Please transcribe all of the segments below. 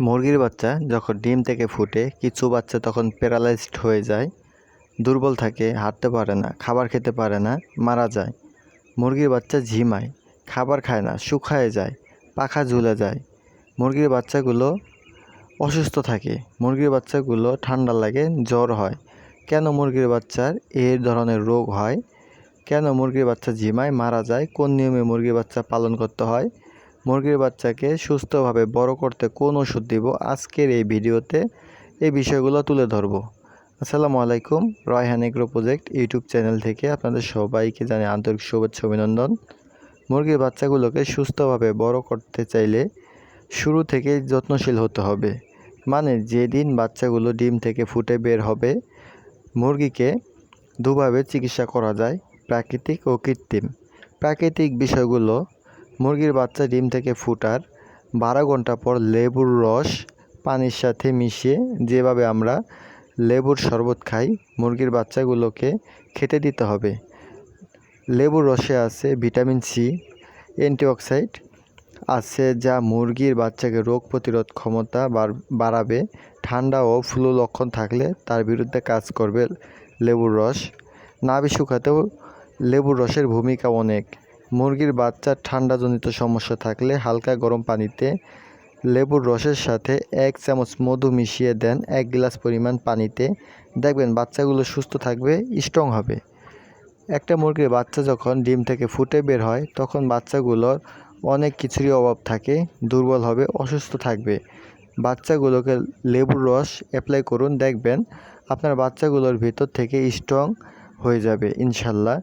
মুরগির বাচ্চা যখন ডিম থেকে ফুটে কিছু বাচ্চা তখন প্যারালাইজড হয়ে যায়, দুর্বল থাকে, হাঁটতে পারে না, খাবার খেতে পারে না, মারা যায়। মুরগির বাচ্চা ঝিমায়, খাবার খায় না, শুকায় যায়, পাখা ঝুলে যায়। মুরগির বাচ্চাগুলো অসুস্থ থাকে, মুরগির বাচ্চাগুলো ঠান্ডা লাগে, জ্বর হয়। কেন মুরগির বাচ্চার এই ধরনের রোগ হয়? কেন মুরগির বাচ্চা ঝিমায়, মারা যায়? কোন নিয়মে মুরগির বাচ্চা পালন করতে হয়? মুরগির বাচ্চাকে সুস্থভাবে বড় করতে কোন ওষুধ দিব? আজকের এই ভিডিওতে এই বিষয়গুলো তুলে ধরবো। আসসালামু আলাইকুম, Rayhan agro project YouTube channel থেকে আপনাদের সবাইকে জানাই আন্তরিক শুভেচ্ছা অভিনন্দন। মুরগির বাচ্চাগুলোকে সুস্থভাবে বড় করতে চাইলে শুরু থেকেই যত্নশীল হতে হবে। মানে যেদিন বাচ্চাগুলো ডিম থেকে ফুটে বের হবে, মুরগিকে দুভাবে চিকিৎসা করা যায়, প্রাকৃতিক ও কৃত্রিম। প্রাকৃতিক বিষয়গুলো মুরগির বাচ্চা ডিম থেকে ফুটার বারো ঘণ্টা পর লেবুর রস পানির সাথে মিশিয়ে যেভাবে আমরা লেবুর শরবত খাই, মুরগির বাচ্চাগুলোকে খেতে দিতে হবে। লেবুর রসে আছে ভিটামিন সি, অ্যান্টিঅক্সাইড আছে যা মুরগির বাচ্চাকে রোগ প্রতিরোধ ক্ষমতা বাড়- বাড়াবে। ঠান্ডা ও ফ্লু লক্ষণ থাকলে তার বিরুদ্ধে কাজ করবে লেবুর রস। নাভি শুকাতেও লেবুর রসের ভূমিকা অনেক। মুরগির বাচ্চার ঠান্ডাজনিত সমস্যা থাকলে হালকা গরম পানিতে লেবুর রসের সাথে এক চামচ মধু মিশিয়ে দেন, এক গ্লাস পরিমাণ পানিতে। দেখবেন বাচ্চাগুলো সুস্থ থাকবে স্ট্রং হবে। একটা মুরগির বাচ্চা যখন ডিম থেকে ফুটে বের হয়, তখন বাচ্চাগুলোর অনেক কিছুরই অভাব থাকে, দুর্বল হবে, অসুস্থ থাকবে। বাচ্চাগুলোকে লেবুর রস অ্যাপ্লাই করুন, দেখবেন আপনার বাচ্চাগুলোর ভিতর থেকে স্ট্রং হয়ে যাবে, ইনশাল্লাহ।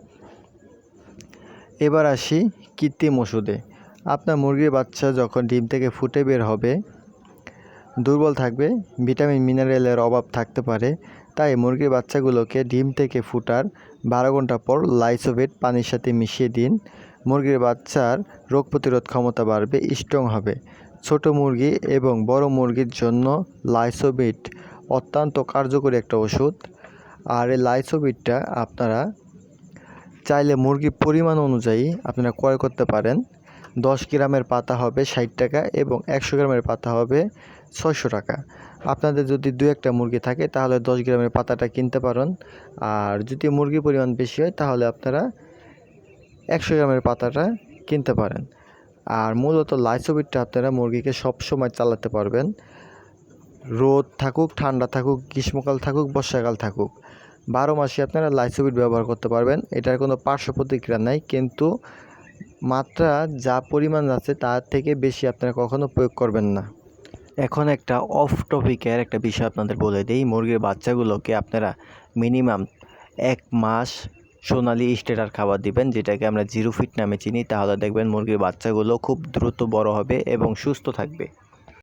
এবার আসি কৃত্রিম ওষুধে। আপনার মুরগির বাচ্চা যখন ডিম থেকে ফুটে বের হবে, দুর্বল থাকবে, ভিটামিন, মিনারেলের অভাব থাকতে পারে, তাই মুরগির বাচ্চাগুলোকে ডিম থেকে ফুটার বারো ঘণ্টা পর লাইসোভেট পানির সাথে মিশিয়ে দিন। মুরগির বাচ্চার রোগ প্রতিরোধ ক্ষমতা বাড়বে স্ট্রং হবে। ছোট মুরগি এবং বড় মুরগির জন্য লাইসোভিট অত্যন্ত কার্যকরী একটা ওষুধ। আর এই লাইসোভিটটা আপনারা চাইলে মুরগির পরিমাণ অনুযায়ী আপনারা ক্রয় করতে পারেন। দশ গ্রামের পাতা হবে ষাট টাকা এবং একশো গ্রামের পাতা হবে ছয়শো টাকা। আপনাদের যদি দু একটা মুরগি থাকে তাহলে দশ গ্রামের পাতাটা কিনতে পারেন। আর যদি মুরগির পরিমাণ বেশি হয় তাহলে আপনারা একশো গ্রামের পাতাটা কিনতে পারেন। আর মূলত লাইসোবিটটা আপনারা মুরগিকে সব সময় চালাতে পারবেন। রোদ থাকুক, ঠান্ডা থাকুক, গ্রীষ্মকাল থাকুক, বর্ষাকাল থাকুক। বারো মাসে আপনারা লাইসোবিট ব্যবহার করতে পারবেন। এটার কোনো পার্শ্ব প্রতিক্রিয়া নাই, কিন্তু মাত্রা যা পরিমাণ আছে তার থেকে বেশি আপনারা কখনো প্রয়োগ করবেন না। এখন একটা অফ টপিকের একটা বিষয় আপনাদের বলে দিই, মুরগির বাচ্চাগুলোকে আপনারা মিনিমাম এক মাস সোনালি স্টেটার খাবার দিবেন, যেটাকে আমরা জিরো ফিট নামে চিনি। তাহলে দেখবেন মুরগির বাচ্চাগুলো খুব দ্রুত বড় হবে এবং সুস্থ থাকবে।